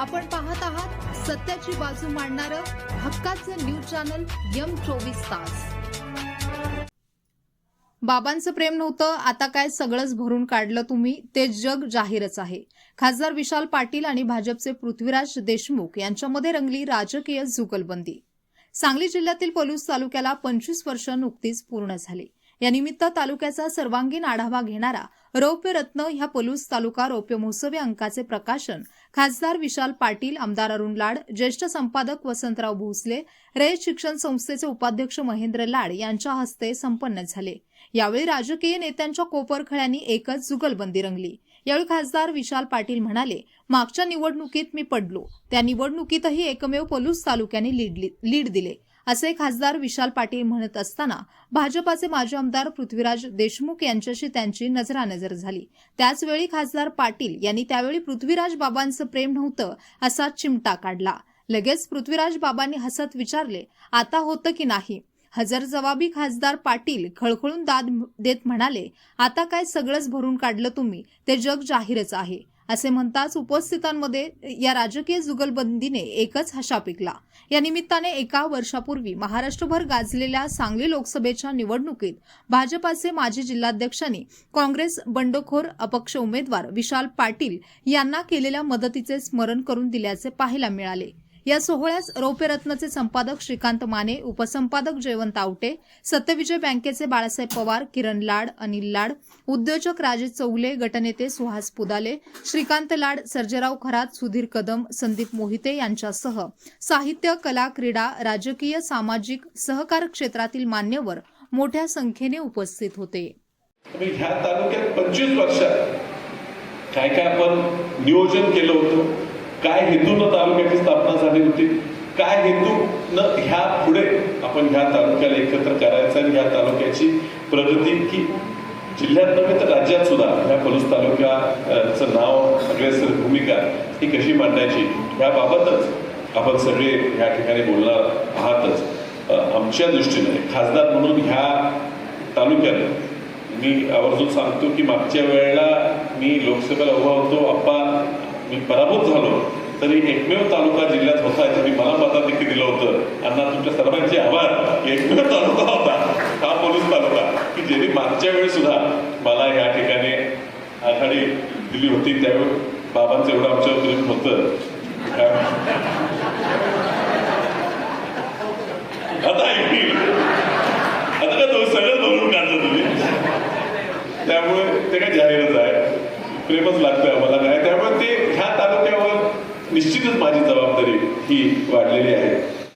आपण पाहत आहात सत्याची बाजू मांडणारं हक्काचं न्यूज चॅनल यम चोवीस तास. बाबांचं प्रेम नव्हतं आता काय सगळंच भरून काढलं तुम्ही ते जग जाहीरच आहे. खासदार विशाल पाटील आणि भाजपचे पृथ्वीराज देशमुख यांच्यामध्ये रंगली राजकीय जुगलबंदी. सांगली जिल्ह्यातील पलूस तालुक्याला पंचवीस वर्ष नुकतीच पूर्ण झाली. या निमित्त तालुक्याचा सर्वांगीण आढावा घेणारा रौप्य रत्न ह्या पलूस तालुका रौप्य महोत्सवी अंकाचे प्रकाशन. खासदार विशाल पाटील आमदार अरुण लाड ज्येष्ठ संपादक वसंतराव भोसले रयत शिक्षण संस्थेचे उपाध्यक्ष महेंद्र लाड यांच्या हस्ते संपन्न झाले. यावेळी राजकीय नेत्यांच्या कोपरखळ्यांनी एकच जुगलबंदी रंगली. यावेळी खासदार विशाल पाटील म्हणाले मागच्या निवडणुकीत मी पडलो. त्या निवडणुकीतही एकमेव पलूस तालुक्याने लीड लीड दिले. असे खासदार विशाल पाटील म्हणत असताना भाजपाचे माजी आमदार पृथ्वीराज देशमुख यांच्याशी त्यांची नजरानजर झाली. त्याचवेळी खासदार पाटील यांनी त्यावेळी पृथ्वीराज बाबांचं प्रेम नव्हतं असा चिमटा काढला. लगेच पृथ्वीराज बाबांनी हसत विचारले आता होतं की नाही? हजर जवाबी खासदार पाटील खळखळून दाद देत म्हणाले आता काय सगळंच भरून काढलं तुम्ही? ते जग जाहीरच आहे. असे म्हणताच उपस्थितांमध्ये या राजकीय जुगलबंदीने एकच हशा पिकला. या निमित्ताने एका वर्षापूर्वी महाराष्ट्रभर गाजलेल्या सांगली लोकसभेच्या निवडणुकीत भाजपाचे माजी जिल्हाध्यक्षांनी काँग्रेस बंडखोर अपक्ष उमेदवार विशाल पाटील यांना केलेल्या मदतीचे स्मरण करून दिल्याचे पाहायला मिळाले. या सोहळ्यास रौप्यरत्नचे संपादक श्रीकांत माने उपसंपादक जयवंत आवटे सत्यविजय बँकेचे बाळासाहेब पवार किरण लाड अनिल लाड उद्योजक राजे चौले गटनेते सुहास पुदाले श्रीकांत लाड सर्जेराव खरात सुधीर कदम संदीप मोहिते यांच्यासह साहित्य कला क्रीडा राजकीय सामाजिक सहकार क्षेत्रातील मान्यवर मोठ्या संख्येने उपस्थित होते. ह्या तालुक्यात पंचवीस वर्षात काय काय आपण नियोजन केलं होतं? काय हेतून तालुक्याची स्थापना झाली होती? काय हेतून ह्या पुढे आपण ह्या तालुक्याला एकत्र करायचं आणि ह्या तालुक्याची प्रगती की जिल्ह्यात नव्हे तर राज्यात सुद्धा ह्या पलूस तालुक्याचं नाव अग्रेसर भूमिका ही कशी मांडायची? याबाबतच आपण सगळे ह्या ठिकाणी बोलणार आहातच. आमच्या दृष्टीने खासदार म्हणून ह्या तालुक्यात मी आवर्जून सांगतो की मागच्या वेळेला मी लोकसभेला उभा होतो. आप्पा मी पराभूत झालो. तरी एकमेव तालुका जिल्ह्यात होता मी मला मताधिक्य दिलं होतं. अण्णा तुमच्या सर्वांचे आभार. एकमेव तालुका होता. हा पोलीस तालुका. की ज्यांनी मागच्या वेळी सुद्धा मला या ठिकाणी आघाडी दिली होती त्यावेळी बाबांचं एवढं आमच्यावर प्रेम होतं. काय- आता ऐकतील. आता का तो सगळं भरून काढलं तुम्ही? त्यामुळे ते काय जाहीरच आहे. प्रेमच लागतं आम्हाला. काय त्यामुळे ते ह्या तालुक्यावर निश्चितच माझी जबाबदारी ही वाढलेली आहे.